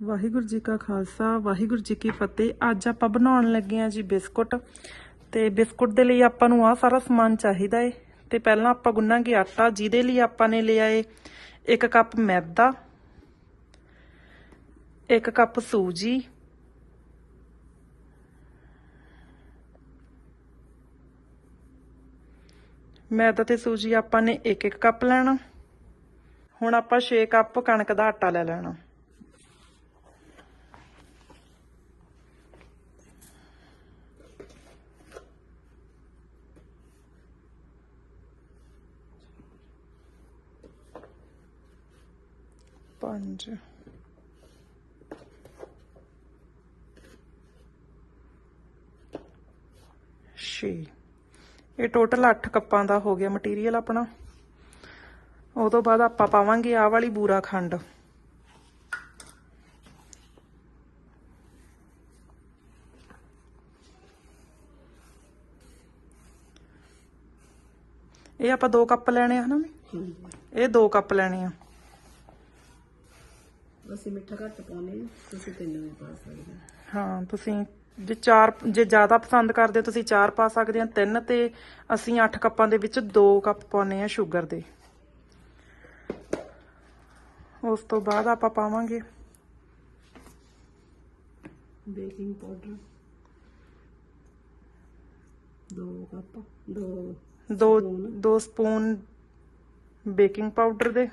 ਵਾਹਿਗੁਰੂ ਜੀ ਕਾ ਖਾਲਸਾ, ਵਾਹਿਗੁਰੂ ਜੀ ਕੀ ਫਤਿਹ। ਅੱਜ ਆਪਾਂ ਬਣਾਉਣ ਲੱਗੇ ਆ ਜੀ ਬਿਸਕੁਟ। ਤੇ ਬਿਸਕੁਟ ਦੇ ਲਈ ਆਪਾਂ ਨੂੰ ਆ ਸਾਰਾ ਸਮਾਨ ਚਾਹੀਦਾ ਏ। ਤੇ ਪਹਿਲਾਂ ਆਪਾਂ ਗੁੰਨਾਂਗੇ ਆਟਾ, ਜਿਹਦੇ ਲਈ ਆਪਾਂ ਨੇ ਲਿਆ ਏ 1 ਕੱਪ ਮੈਦਾ 1 ਕੱਪ ਸੂਜੀ, ਮੈਦਾ ਤੇ ਸੂਜੀ ਆਪਾਂ ਨੇ 1-1 ਕੱਪ ਲੈਣਾ। ਹੁਣ ਆਪਾਂ 6 ਕੱਪ ਕਣਕ ਦਾ ਆਟਾ ਲੈ ਲੈਣਾ। ਪੰਜ। ਛੇ। ਇਹ ਟੋਟਲ 8 ਕੱਪਾਂ ਦਾ ਹੋ ਗਿਆ ਮਟੀਰੀਅਲ ਆਪਣਾ। ਉਹ ਤੋਂ ਬਾਅਦ ਆਪਾਂ ਪਾਵਾਂਗੇ ਆਹ ਵਾਲੀ ਬੂਰਾ ਖੰਡ। ਇਹ ਆਪਾਂ 2 ਕੱਪ ਲੈਣੇ ਆ, ਹਨਾ? ਵੀ? ਇਹ 2 ਕੱਪ ਲੈਣੇ ਆ। ਅਸੀਂ ਮਿੱਠਾ ਘੱਟ ਪਾਉਨੇ ਆ ਤੁਸੀਂ ਤਿੰਨ ਵੀ ਪਾ ਸਕਦੇ ਹੋ। ਹਾਂ ਤੁਸੀਂ ਜੇ ਚਾਰ ਜੇ ਜ਼ਿਆਦਾ ਪਸੰਦ ਕਰਦੇ ਹੋ ਤੁਸੀਂ ਚਾਰ ਪਾ ਸਕਦੇ ਆ ਤਿੰਨ ਤੇ ਅਸੀਂ 8 ਕੱਪਾਂ ਦੇ ਵਿੱਚ 2 ਕੱਪ ਪਾਉਨੇ ਆ ਸ਼ੂਗਰ ਦੇ। ਉਸ ਤੋਂ ਬਾਅਦ ਆਪਾਂ ਪਾਵਾਂਗੇ। Baking powder. ਦੋ ਕੱਪ ਦੋ ਦੋ ਦੋ ਸਪੂਨ ਬੇਕਿੰਗ ਪਾਊਡਰ ਦੇ।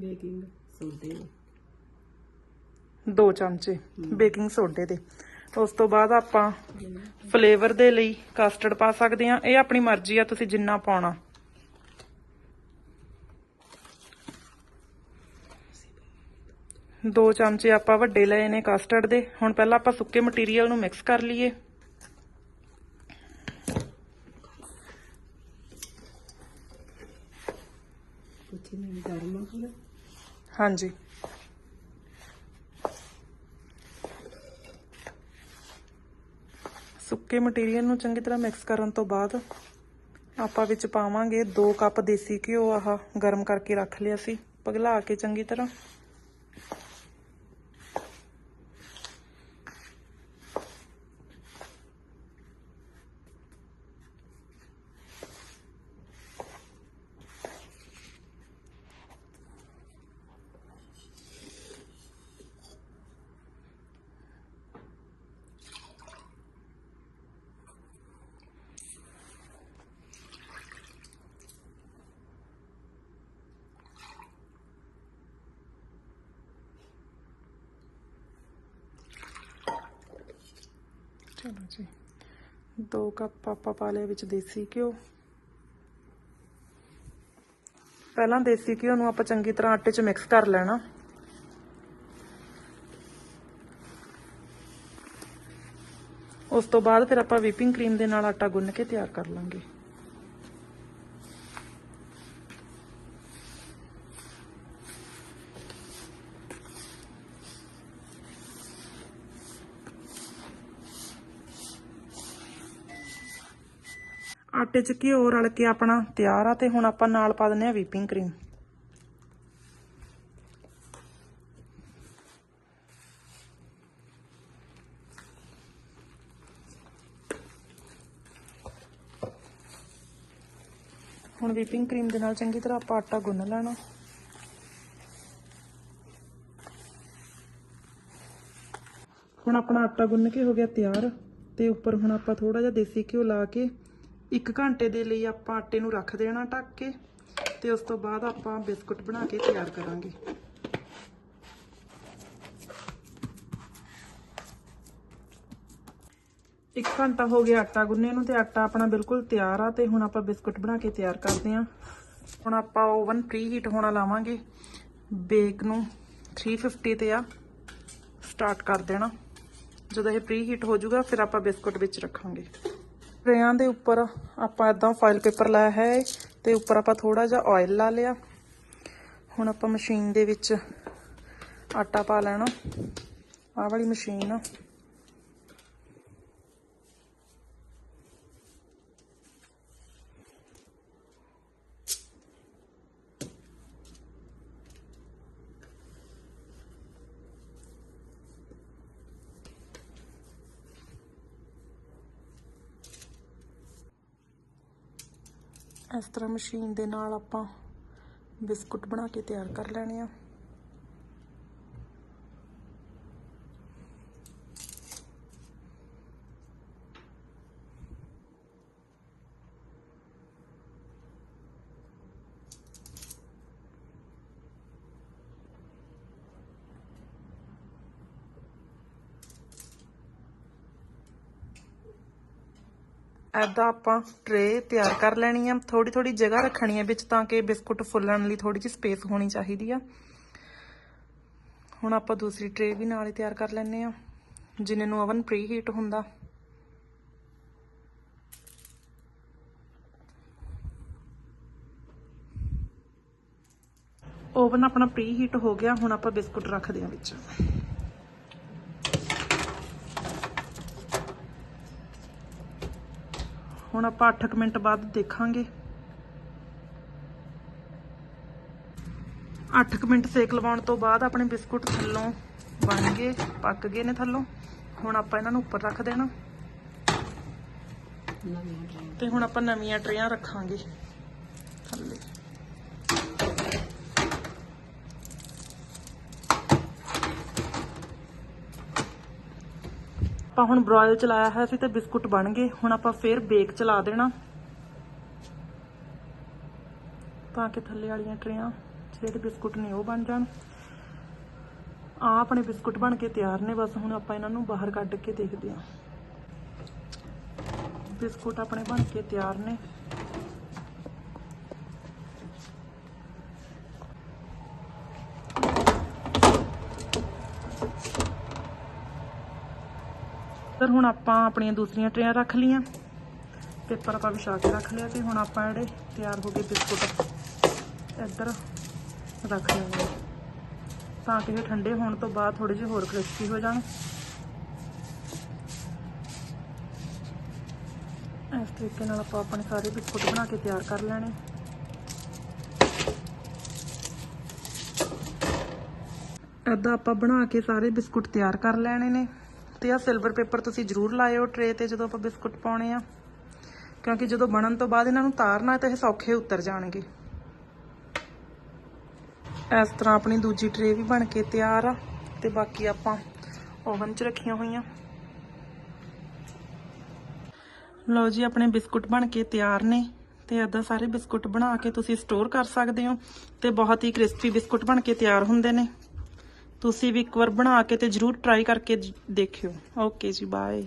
ਬੇਕਿੰਗ ਸੋਡੇ ਦੋ ਚਮਚੇ ਬੇਕਿੰਗ ਸੋਡੇ ਦੇ। ਉਸ ਤੋਂ ਬਾਅਦ ਆਪਾਂ ਫਲੇਵਰ ਦੇ ਲਈ ਕਸਟਰਡ ਪਾ ਸਕਦੇ ਆ ਇਹ ਆਪਣੀ ਮਰਜ਼ੀ ਆ ਤੁਸੀਂ ਜਿੰਨਾ ਪਾਉਣਾ। ਦੋ ਚਮਚੇ ਆਪਾਂ ਵੱਡੇ ਲਏ ਨੇ ਕਸਟਰਡ ਦੇ। ਹੁਣ ਪਹਿਲਾਂ ਆਪਾਂ ਸੁੱਕੇ ਮਟੀਰੀਅਲ ਨੂੰ ਮਿਕਸ ਕਰ ਲਈਏ। ਕੁਛ ਨਹੀਂ ਗਰਮ ਆ ਪੂਰਾ ਹਾਂਜੀ। ਸੁੱਕੇ ਮਟੀਰੀਅਲ ਨੂੰ ਚੰਗੀ ਤਰ੍ਹਾਂ ਮਿਕਸ ਕਰਨ ਤੋਂ ਬਾਅਦ ਆਪਾਂ ਵਿੱਚ ਪਾਵਾਂਗੇ 2 ਕੱਪ ਦੇਸੀ ਘਿਓ, ਆਹ ਗਰਮ ਕਰਕੇ ਰੱਖ ਲਿਆ ਸੀ, ਪਗਲਾ ਕੇ ਚੰਗੀ ਤਰ੍ਹਾਂ। ਚਲੋ ਜੀ। 2 ਕੱਪ ਆਪਾਂ ਪਾ ਲਿਆ ਵਿੱਚ ਦੇਸੀ ਘਿਓ। ਪਹਿਲਾਂ ਦੇਸੀ ਘਿਓ ਨੂੰ ਆਪਾਂ ਚੰਗੀ ਤਰ੍ਹਾਂ ਆਟੇ 'ਚ ਮਿਕਸ ਕਰ ਲੈਣਾ। ਉਸ ਤੋਂ ਬਾਅਦ ਫਿਰ ਆਪਾਂ ਵਿਪਿੰਗ ਕਰੀਮ ਦੇ ਨਾਲ ਆਟਾ ਗੁੰਨ ਕੇ ਤਿਆਰ ਕਰ ਲਾਂਗੇ। ਆਟੇ 'ਚ ਘਿਓ ਰਲ ਕੇ ਆਪਣਾ ਤਿਆਰ ਆ ਤੇ ਹੁਣ ਆਪਾਂ ਨਾਲ ਪਾ ਦਿੰਨੇ ਆ whipping ਕਰੀਮ ਹੁਣ whipping ਕਰੀਮ ਦੇ ਨਾਲ ਚੰਗੀ ਤਰ੍ਹਾਂ ਆਪਾਂ ਆਟਾ ਗੁੰਨ ਲੈਣਾ। ਹੁਣ ਆਪਣਾ ਆਟਾ ਗੁੰਨ ਕੇ ਹੋ ਗਿਆ ਤਿਆਰ ਤੇ ਉੱਪਰ ਹੁਣ ਆਪਾਂ ਥੋੜਾ ਜਿਹਾ ਦੇਸੀ ਘਿਓ ਲਾ ਕੇ 1 ਘੰਟੇ ਦੇ ਲਈ ਆਪਾਂ ਆਟੇ ਨੂੰ ਰੱਖ ਦੇਣਾ ਢੱਕ ਕੇ ਤੇ ਉਸ ਤੋਂ ਬਾਅਦ ਆਪਾਂ ਬਿਸਕੁਟ ਬਣਾ ਕੇ ਤਿਆਰ ਕਰਾਂਗੇ। ਇੱਕ ਘੰਟਾ ਹੋ ਗਿਆ ਆਟਾ ਗੁੰਨੇ ਨੂੰ ਤੇ ਆਟਾ ਆਪਣਾ ਬਿਲਕੁਲ ਤਿਆਰ ਆ ਤੇ ਹੁਣ ਆਪਾਂ ਬਿਸਕੁਟ ਬਣਾ ਕੇ ਤਿਆਰ ਕਰਦੇ ਆਂ। ਹੁਣ ਆਪਾਂ ਓਵਨ ਪ੍ਰੀ ਹੀਟ ਹੋਣਾ ਲਾਵਾਂਗੇ। ਬੇਕ ਨੂੰ 350 ਤੇ ਆ। ਸਟਾਰਟ ਕਰ ਦੇਣਾ। ਜਦੋਂ ਇਹ ਪ੍ਰੀ ਹੀਟ ਹੋ ਜਾਊਗਾ, ਫਿਰ ਆਪਾਂ ਬਿਸਕੁਟ ਵਿੱਚ ਰੱਖਾਂਗੇ। ਟਰੇਆਂ ਦੇ ਉੱਪਰ ਆਪਾਂ ਇਦਾਂ ਫਾਈਲ ਪੇਪਰ ਲਾਇਆ ਹੈ ਤੇ ਉੱਪਰ ਆਪਾਂ ਥੋੜਾ ਜਿਹਾ ਆਇਲ ਲਾ ਲਿਆ। ਹੁਣ ਆਪਾਂ ਮਸ਼ੀਨ ਦੇ ਵਿੱਚ ਆਟਾ ਪਾ ਲੈਣਾ। ਆਹ ਵਾਲੀ ਮਸ਼ੀਨ। ਆ ਇਸ ਤਰ੍ਹਾਂ ਮਸ਼ੀਨ ਦੇ ਨਾਲ ਆਪਾਂ ਬਿਸਕੁਟ ਬਣਾ ਕੇ ਤਿਆਰ ਕਰ ਲੈਣੇ ਆ। ਐਦਾਂ ਆਪਾਂ ਟਰੇ ਤਿਆਰ ਕਰ ਲੈਣੀ ਆ। ਥੋੜੀ ਥੋੜੀ ਜਗ੍ਹਾ ਰੱਖਣੀ ਆ ਵਿੱਚ ਤਾਂ ਕਿ ਬਿਸਕੁਟ ਫੁੱਲਣ ਲਈ ਥੋੜੀ ਜਿਹੀ ਸਪੇਸ ਹੋਣੀ ਚਾਹੀਦੀ ਆ। ਹੁਣ ਆਪਾਂ ਦੂਸਰੀ ਟਰੇ ਵੀ ਨਾਲ ਹੀ ਤਿਆਰ ਕਰ ਲੈਣੇ ਆ। ਜਿੰਨੇ ਨੂੰ ਓਵਨ ਪ੍ਰੀ ਹੀਟ ਹੁੰਦਾ। ਓਵਨ ਆਪਣਾ ਪ੍ਰੀ ਹੀਟ ਹੋ ਗਿਆ। ਹੁਣ ਆਪਾਂ ਬਿਸਕੁਟ ਰੱਖਦੇ ਆ ਵਿੱਚ। ਹੁਣ ਆਪਾਂ 8 ਮਿੰਟ ਬਾਅਦ ਦੇਖਾਂਗੇ। 8 ਮਿੰਟ ਸੇਕ ਲਵਾਉਣ ਤੋਂ ਬਾਅਦ ਆਪਣੇ ਬਿਸਕੁਟ ਥੱਲੋਂ ਬਣ ਗਏ, ਪੱਕ ਗਏ ਨੇ ਥੱਲੋਂ। ਹੁਣ ਆਪਾਂ ਇਹਨਾਂ ਨੂੰ ਉੱਪਰ ਰੱਖ ਦੇਣਾ। ਤੇ ਹੁਣ ਆਪਾਂ ਨਵੀਆਂ ਟਰੇਆਂ ਰੱਖਾਂਗੇ ਥੱਲੇ ਆਪਾਂ ਹੁਣ ਬ੍ਰਾਇਲ ਚਲਾਇਆ ਹੈ ਸੀ ਤੇ ਬਿਸਕੁਟ ਬਣ ਗਏ। ਹੁਣ ਆਪਾਂ ਫੇਰ ਬੇਕ ਚਲਾ ਦੇਣਾ। ਤਾਂ ਕਿ ਥੱਲੇ ਵਾਲੀਆਂ ਟਰੇਆਂ, ਜਿਹੜੇ ਬਿਸਕੁਟ ਨੇ ਉਹ ਬਣ ਜਾਣ। ਆ ਆਪਣੇ ਬਿਸਕੁਟ ਬਣ ਕੇ ਤਿਆਰ ਨੇ, ਬਸ ਹੁਣ ਆਪਾਂ ਇਹਨਾਂ ਨੂੰ ਬਾਹਰ ਕੱਢ ਕੇ ਦੇਖਦੇ ਹਾਂ। ਬਿਸਕੁਟ ਆਪਣੇ ਬਣ ਕੇ ਤਿਆਰ ਨੇ। ਫਿਰ ਹੁਣ ਆਪਾਂ ਆਪਣੀਆਂ ਦੂਸਰੀਆਂ ਟਰੇਆਂ ਰੱਖ ਲੀਆਂ ਪੇਪਰ ਆਪਾਂ ਵਿਛਾ ਕੇ ਰੱਖ ਲਿਆ ਤੇ ਹੁਣ ਆਪਾਂ ਜਿਹੜੇ ਤਿਆਰ ਹੋ ਗਏ ਬਿਸਕੁਟ ਇੱਧਰ ਰੱਖ ਲੈਣੇ ਤਾਂ ਕਿ ਇਹ ਠੰਡੇ ਹੋਣ ਤੋਂ ਬਾਅਦ ਥੋੜੇ ਜਿਹੇ ਹੋਰ ਕ੍ਰਿਸਪੀ ਹੋ ਜਾਣ। ਇਸ ਤਰੀਕੇ ਨਾਲ ਆਪਾਂ ਆਪਣੇ ਸਾਰੇ ਬਿਸਕੁਟ ਬਣਾ ਕੇ ਤਿਆਰ ਕਰ ਲੈਣੇ। ਏਦਾਂ ਆਪਾਂ ਬਣਾ ਕੇ ਸਾਰੇ ਬਿਸਕੁਟ ਤਿਆਰ ਕਰ ਲੈਣੇ ਨੇ। ਤੇ ਆ ਸਿਲਵਰ ਪੇਪਰ ਤੁਸੀਂ ਜ਼ਰੂਰ ਲਾਇਓ ਟਰੇ ਤੇ ਜਦੋਂ ਆਪਾਂ ਬਿਸਕੁਟ ਪਾਉਣੇ ਆ। ਕਿਉਂਕਿ ਜਦੋਂ ਬਣਨ ਤੋਂ ਬਾਅਦ ਇਹਨਾਂ ਨੂੰ ਤਾਰਨਾ ਤਾਂ ਇਹ ਸੌਖੇ ਉਤਰ ਜਾਣਗੇ। ਇਸ ਤਰ੍ਹਾਂ ਆਪਣੀ ਦੂਜੀ ਟਰੇ ਵੀ ਬਣ ਕੇ ਤਿਆਰ ਆ ਤੇ ਬਾਕੀ ਆਪਾਂ ਓਵਨ 'ਚ ਰੱਖੀਆਂ ਹੋਈਆਂ। ਲਓ ਜੀ, ਆਪਣੇ ਬਿਸਕੁਟ ਬਣ ਕੇ ਤਿਆਰ ਨੇ ਤੇ ਏਦਾਂ ਸਾਰੇ ਬਿਸਕੁਟ ਬਣਾ ਕੇ ਤੁਸੀਂ ਸਟੋਰ ਕਰ ਸਕਦੇ ਹੋ ਤੇ ਬਹੁਤ ਹੀ ਕ੍ਰਿਸਪੀ ਬਿਸਕੁਟ ਬਣ ਕੇ ਤਿਆਰ ਹੁੰਦੇ ਨੇ। ਤੁਸੀਂ ਵੀ ਇੱਕ ਵਾਰ ਬਣਾ ਕੇ ਤੇ ਜਰੂਰ ਟਰਾਈ ਕਰਕੇ ਦੇਖਿਓ। ਓਕੇ ਜੀ ਬਾਏ